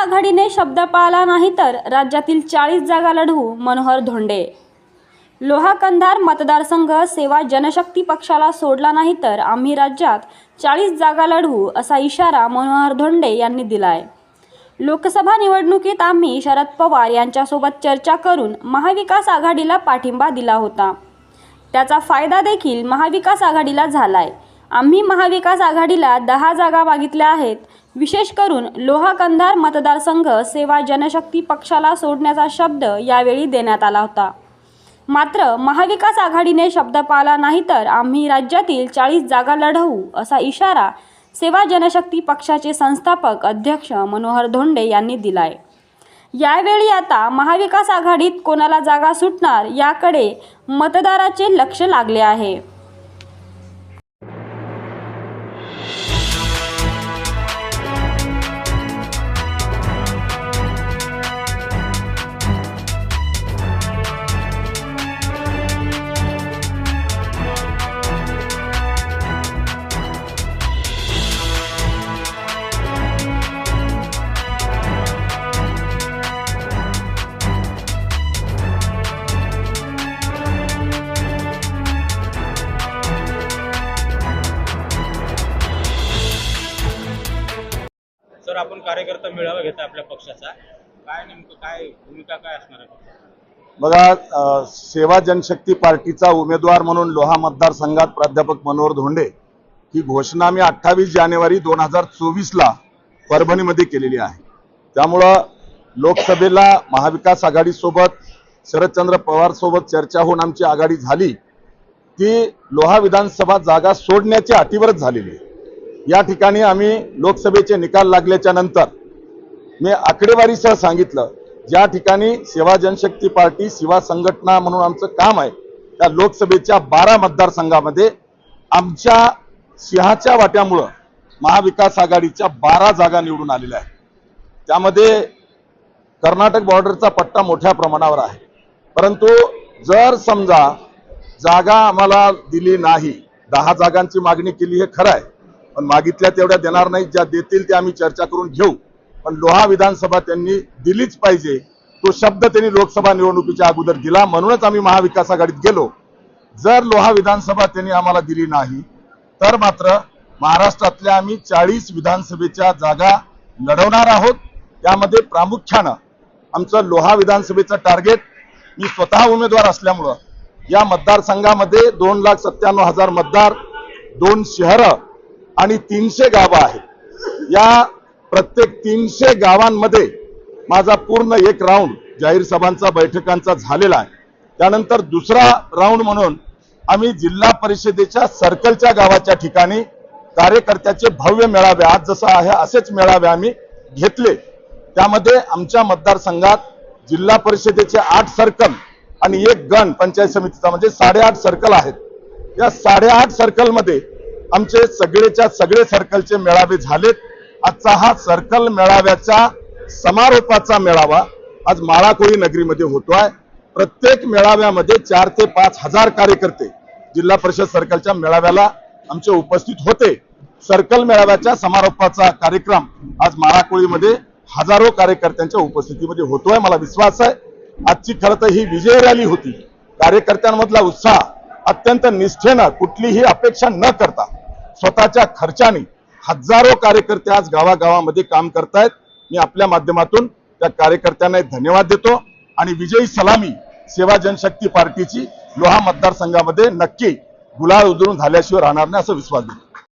आघाडीने शब्द पाळला नाही तर राज्यातील चाळीस जागा लढवू मनोहर धोंडे. लोहा कंधार मतदारसंघ सेवा जनशक्ती पक्षाला सोडला नाही तर आम्ही राज्यात चाळीस जागा लढवू असा इशारा मनोहर धोंडे यांनी दिलाय. लोकसभा निवडणुकीत आम्ही शरद पवार यांच्यासोबत चर्चा करून महाविकास आघाडीला पाठिंबा दिला होता. त्याचा फायदा देखील महाविकास आघाडीला झालाय. आम्ही महाविकास आघाडीला दहा जागा मागितल्या आहेत. विशेष करून लोहा कंधार मतदारसंघ सेवा जनशक्ती पक्षाला सोडण्याचा शब्द यावेळी देण्यात आला होता. मात्र महाविकास आघाडीने शब्द पाळला नाही तर आम्ही राज्यातील चाळीस जागा लढवू असा इशारा सेवा जनशक्ती पक्षाचे संस्थापक अध्यक्ष मनोहर धोंडे यांनी दिलाय. यावेळी आता महाविकास आघाडीत कोणाला जागा सुटणार याकडे मतदाराचे लक्ष लागले आहे. तर आपण कार्यकर्ता मेळावा घेता आपल्या पक्षाचा. काय नेमकं काय भूमिका काय असणार आहे बघा सेवा जनशक्ती पार्टीचा उमेदवार म्हणून लोहा मतदारसंघात प्राध्यापक मनोहर धोंडे ही घोषणा मी अठ्ठावीस जानेवारी दोन हजार चोवीसला परभणीमध्ये केलेली आहे. त्यामुळं लोकसभेला महाविकास आघाडीसोबत शरदचंद्र पवार सोबत चर्चा होऊन आमची आघाडी झाली. ती लोहा विधानसभा जागा सोडण्याच्या अटीवरच झालेली आहे. या ठिकाणी आम्ही लोकसभेचे निकाल लागल्याच्या नंतर मी आकडेवारीसह सांगितलं ज्या ठिकाणी सेवा जनशक्ती पार्टी सेवा संघटना म्हणून आमचं काम आहे त्या लोकसभेच्या बारा मतदारसंघामध्ये आमच्या सिंहाच्या वाट्यामुळं महाविकास आघाडीच्या बारा जागा निवडून आलेल्या आहेत. त्यामध्ये कर्नाटक बॉर्डरचा पट्टा मोठ्या प्रमाणावर आहे. परंतु जर समजा जागा आम्हाला दिली नाही दहा जागांची मागणी केली हे खरं आहे पण मागितल्या तेवढ्या देणार नाही ज्या देतील त्या आम्ही चर्चा करून घेऊ. पण लोहा विधानसभा त्यांनी दिलीच पाहिजे. तो शब्द त्यांनी लोकसभा निवडणुकीच्या अगोदर दिला म्हणूनच आम्ही महाविकास आघाडीत गेलो. जर लोहा विधानसभा त्यांनी आम्हाला दिली नाही तर मात्र महाराष्ट्रातल्या आम्ही चाळीस विधानसभेच्या जागा लढवणार आहोत. त्यामध्ये प्रामुख्यानं आमचं लोहा विधानसभेचं टार्गेट मी स्वतः उमेदवार असल्यामुळं या मतदारसंघामध्ये दोन लाख सत्त्याण्णव हजार मतदार दोन शहरं आणि तीनशे गावं आहेत. या प्रत्येक तीनशे गावांमध्ये माझा पूर्ण एक राऊंड जाहीर सभांचा बैठकांचा झालेला आहे. त्यानंतर दुसरा राऊंड म्हणून आम्ही जिल्हा परिषदेच्या सर्कलच्या गावाच्या ठिकाणी कार्यकर्त्याचे भव्य मेळावे आज जसं आहे असेच मेळावे आम्ही घेतले. त्यामध्ये आमच्या मतदारसंघात जिल्हा परिषदेचे आठ सर्कल आणि एक गण पंचायत समितीचा म्हणजे साडेआठ सर्कल आहेत. या साडेआठ सर्कलमध्ये आमचे सगळेच्या सगळे सर्कलचे मेळावे झालेत. आजचा हा सर्कल मेळाव्याचा समारोपाचा मेळावा आज माळाकोळी नगरीमध्ये होतोय. प्रत्येक मेळाव्यामध्ये चार ते पाच हजार कार्यकर्ते जिल्हा परिषद सर्कलच्या मेळाव्याला आमचे उपस्थित होते. सर्कल मेळाव्याच्या समारोपाचा कार्यक्रम आज माळाकोळीमध्ये हजारो कार्यकर्त्यांच्या उपस्थितीमध्ये होतोय मला विश्वास आहे. आजची खरं तर ही विजय रॅली होती. कार्यकर्त्यांमधला उत्साह अत्यंत निष्ठेनं कुठलीही अपेक्षा न करता स्वतःच्या खर्चाने हजारो कार्यकर्ते आज गावागावामध्ये काम करतायत. मी आपल्या माध्यमातून त्या कार्यकर्त्यांना धन्यवाद देतो. आणि विजयी सलामी सेवा जनशक्ती पार्टीची लोहा मतदारसंघामध्ये नक्की गुलाल उधळून झाल्याशिवाय राहणार नाही असा विश्वास देतो.